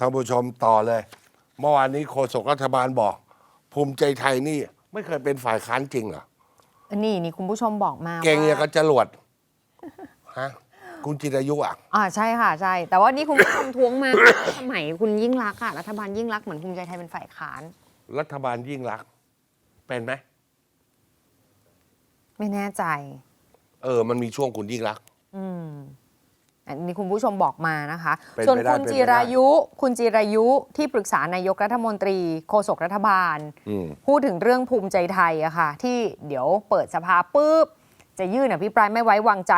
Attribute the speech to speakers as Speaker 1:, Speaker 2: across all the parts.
Speaker 1: ท่านผู้ชมต่อเลย เมื่อวานนี้โฆษกรัฐบาลบอก ภูมิใจไทยนี่ ไม่เคยเป็นฝ่ายค้านจริงเหรอ
Speaker 2: นี่นี่คุณผู้ชมบอกมา
Speaker 1: เก่งอย่าง
Speaker 2: ว่า
Speaker 1: กับจรวดฮะคุณจิรายุอะ
Speaker 2: อ่าใช่ค่ะใช่ แต่ว่านี่คุณผู้ชมท้วงมา สมัยคุณยิ่งรักษณ์อะรัฐบาลยิ่งรักษณ์เหมือนภูมิใจไทยเป็นฝ่ายค้าน
Speaker 1: รัฐบาลยิ่งรักษณ์เป็นไหม
Speaker 2: ไม่แน่ใจ
Speaker 1: เออ มันมีช่วงคุณยิ่งรักษณ์
Speaker 2: อืม อันนี้คุณผู้ชมบอกมานะคะ
Speaker 1: เป็นไป
Speaker 2: ส่วน
Speaker 1: ได้
Speaker 2: คุณ
Speaker 1: เป็นไป
Speaker 2: จิรายุ คุณจิรายุที่ปรึกษานายกรัฐมนตรีโฆษกรัฐบาล
Speaker 1: อืม
Speaker 2: พูดถึงเรื่องภูมิใจไทยอะค่ะ ที่เดี๋ยวเปิดสภาปุ๊บ จะยื่นอภิปรายไม่ไว้วางใจ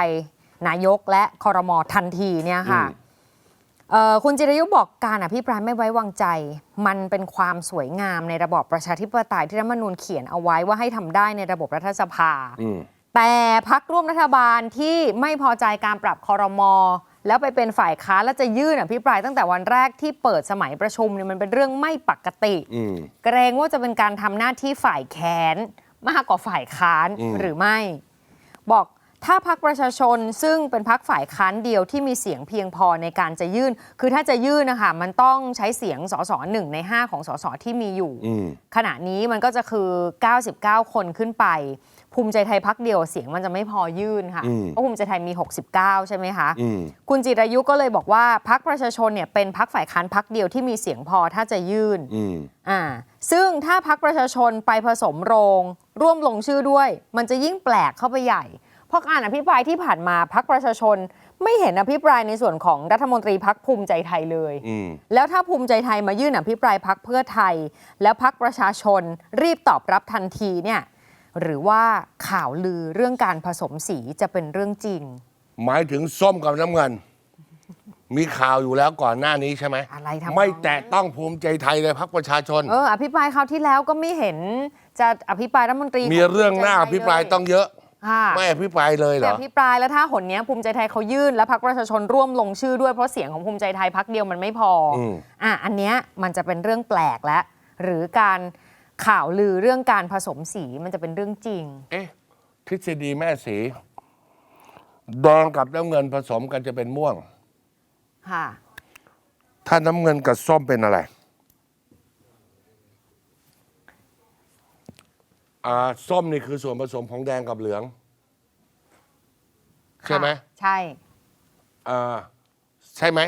Speaker 2: นายกและคอรมอทันทีเนี่ยค่ะ
Speaker 1: อืม
Speaker 2: เอ่อคุณจิรายุบอกการอภิปรายไม่ไว้วางใจ มันเป็นความสวยงามในระบอบประชาธิปไตยที่รัฐธรรมนูญเขียนเอาไว้ว่าให้ทำได้ในระบบรัฐสภา
Speaker 1: อืม
Speaker 2: แต่พักร่วมรัฐบาลที่ไม่พอใจการปรับคอรมอแล้วไปเป็นฝ่ายค้านแล้วจะยื่นอภิปรายตั้งแต่วันแรกที่เปิดสมัยประชุมเนี่ยมันเป็นเรื่องไม่ปกติ
Speaker 1: อืม
Speaker 2: เกรงว่าจะเป็นการทำหน้าที่ฝ่ายแค้นมากกว่าฝ่ายค้าน
Speaker 1: อืม
Speaker 2: หรือไม่ บอกถ้าพักประชาชนซึ่งเป็นพักฝ่ายค้านเดียวที่มีเสียงเพียงพอในการจะยื่น คือถ้าจะยื่นนะคะมันต้องใช้เสียงสสหนึ่งใน 5 ของสสที่มีอยู่
Speaker 1: อืม
Speaker 2: ขณะนี้มันก็จะคือ 99 คนขึ้นไป ภูมิใจไทยพักเดียวเสียงมันจะไม่พอยื่นค่ะ
Speaker 1: อืม
Speaker 2: เพราะภูมิใจไทยมี 69 ใช่ไหมคะ
Speaker 1: อืม
Speaker 2: คุณจิรายุก็เลยบอกว่าพักประชาชนเนี่ยเป็นพักฝ่ายค้านพักเดียวที่มีเสียงพอถ้าจะยื่น
Speaker 1: อืม
Speaker 2: อ่าซึ่งถ้าพักประชาชนไปผสมโรง ร่วมลงชื่อด้วย มันจะยิ่งแปลกเข้าไปใหญ่ เพราะการอภิปรายที่ผ่านมาพักประชาชนไม่เห็นอภิปรายในส่วนของรัฐมนตรีพักภูมิใจไทยเลย
Speaker 1: อืม
Speaker 2: แล้วถ้าภูมิใจไทยมายื่นอภิปรายพักเพื่อไทย แล้วพักประชาชนรีบตอบรับทันทีเนี่ย หรือว่าข่าวลือเรื่องการผสมสีจะเป็นเรื่องจริง
Speaker 1: หมายถึงส้มกับน้ำเงิน มีข่าวอยู่แล้วก่อนหน้านี้ใช่ไหม
Speaker 2: อะไรทำนอง
Speaker 1: ไม่แตะต้องภูมิใจไทยเลยพักประชาชน
Speaker 2: เอออภิปรายคราวที่แล้วก็ไม่เห็นจะอภิปรายรัฐมนตรี
Speaker 1: มีเรื่องหน้าอภิปรายต้องเยอะ
Speaker 2: ค่ะ
Speaker 1: ไม่อภิปรายเลยเหร
Speaker 2: แต่
Speaker 1: อ
Speaker 2: อภิปรายแล้วถ้าหนเนี้ยภูมิใจไทยเขายื่น แล้วพักประชาชนร่วมลงชื่อด้วยเพราะเสียงของภูมิใจไทยพักเดียวมันไม่พออ
Speaker 1: ม
Speaker 2: อะอันเนี้ยมันจะเป็นเรื่องแปลกแล้วหรือการ ข่าวลือเรื่องการผสมสีมันจะเป็นเรื่องจริง
Speaker 1: เอ๊ะทฤษฎีแม่สีแดงกับน้ำเงินผสมกันจะเป็นม่วง
Speaker 2: ค่ะ
Speaker 1: ถ้าน้ำเงินกับส้มเป็นอะไรอ่าส้มนี่คือส่วนผสมของแดงกับเหลือง ใช่ไหม
Speaker 2: ค่ะใช่
Speaker 1: อ่าใช่ไหม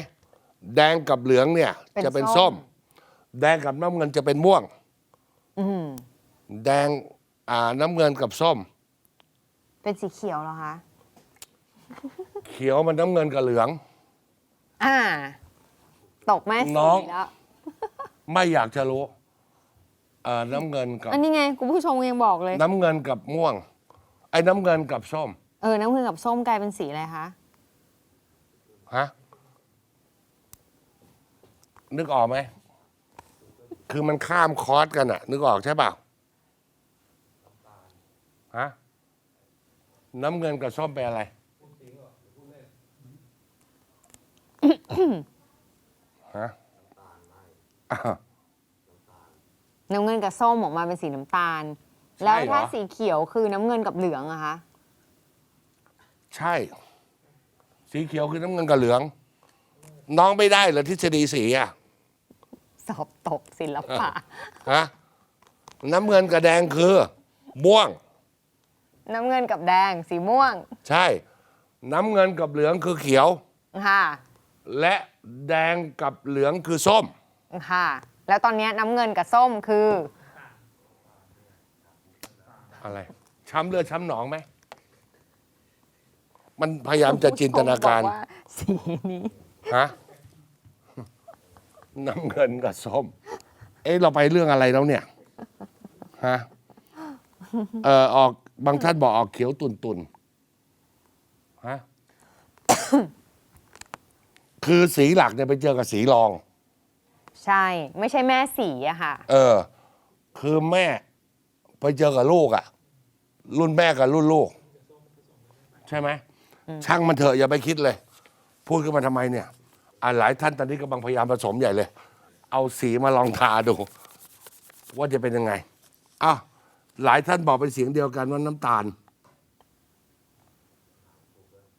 Speaker 1: แดงกับเหลืองเนี่ย
Speaker 2: เป็น
Speaker 1: จะเป็น
Speaker 2: ส้
Speaker 1: ส้
Speaker 2: ม
Speaker 1: ม แดงกับน้ำเงินจะเป็นม่วง
Speaker 2: อืม
Speaker 1: แดงอ่าน้ำเงินกับส้ม
Speaker 2: เป็นสีเขียวเหรอคะ
Speaker 1: เขียวมันน้ำเงินกับเหลือง
Speaker 2: อ่า ตกแม่สี
Speaker 1: น้อง
Speaker 2: แล้ว
Speaker 1: ไม่อยากจะรู้อ่าน้ำเงินกับ
Speaker 2: อันนี้ไงคุณผู้ชมยังบอกเลย
Speaker 1: น้ำเงินกับม่วง ไอ้น้ำเงินกับส้ม
Speaker 2: เออน้ำเงินกับส้มกลายเป็นสีอะไรคะ
Speaker 1: ฮะนึกออกไหม คือมันข้ามคอร์สกันอะนึกออกใช่เปล่าฮะน้ำเงินกับส้มเป็นอะไร ฮะอ้าว
Speaker 2: น้ำเงินกับส้มออกมาเป็นสีน้ำตาล
Speaker 1: ใช่
Speaker 2: แล้ว
Speaker 1: เหรอ
Speaker 2: ถ้าสีเขียวคือน้ำเงินกับเหลืองอะคะ
Speaker 1: ใช่ สีเขียวคือน้ำเงินกับเหลือง น้องไม่ได้เหรอทฤษฎีสีอะ
Speaker 2: สอบตกศิลปะ
Speaker 1: ฮะน้ำเงินกับแดงคือ ม่วง
Speaker 2: น้ำเงินกับแดงสีม่วง
Speaker 1: ใช่ น้ำเงินกับเหลืองคือเขียว
Speaker 2: ค่ะ
Speaker 1: และแดงกับเหลืองคือส้ม
Speaker 2: ค่ะ แล้วตอนเนี้ยน้ำเงินกับส้มคือ
Speaker 1: อะไร ช้ำเลือดช้ำหนองไหม มันพยายามจะจินตนาการ
Speaker 2: ผู้ชมบอกว่าสีนี้
Speaker 1: ฮะ น้ำเงินกับส้ม เอ๊ะเราไปเรื่องอะไรแล้วเนี่ยฮะเอ่อออกบางท่านบอกออกเขียวตุนตุนๆฮะคือสีหลักเนี่ยไปเจอกับสีรอง
Speaker 2: ใช่ ไม่ใช่แม่สีอะค่ะ
Speaker 1: เออ คือแม่ไปเจอกับลูกอะรุ่นแม่กับรุ่นลูก ใช่ไหมช่างมันเถอะอย่าไปคิดเลย พูดขึ้นมาทำไมเนี่ย อะหลายท่านตอนนี้กำลังพยายามผสมใหญ่เลย เอาสีมาลองทาดู ว่าจะเป็นยังไงอ้าวหลายท่านบอกเป็นเสียงเดียวกันว่าน้ำตาล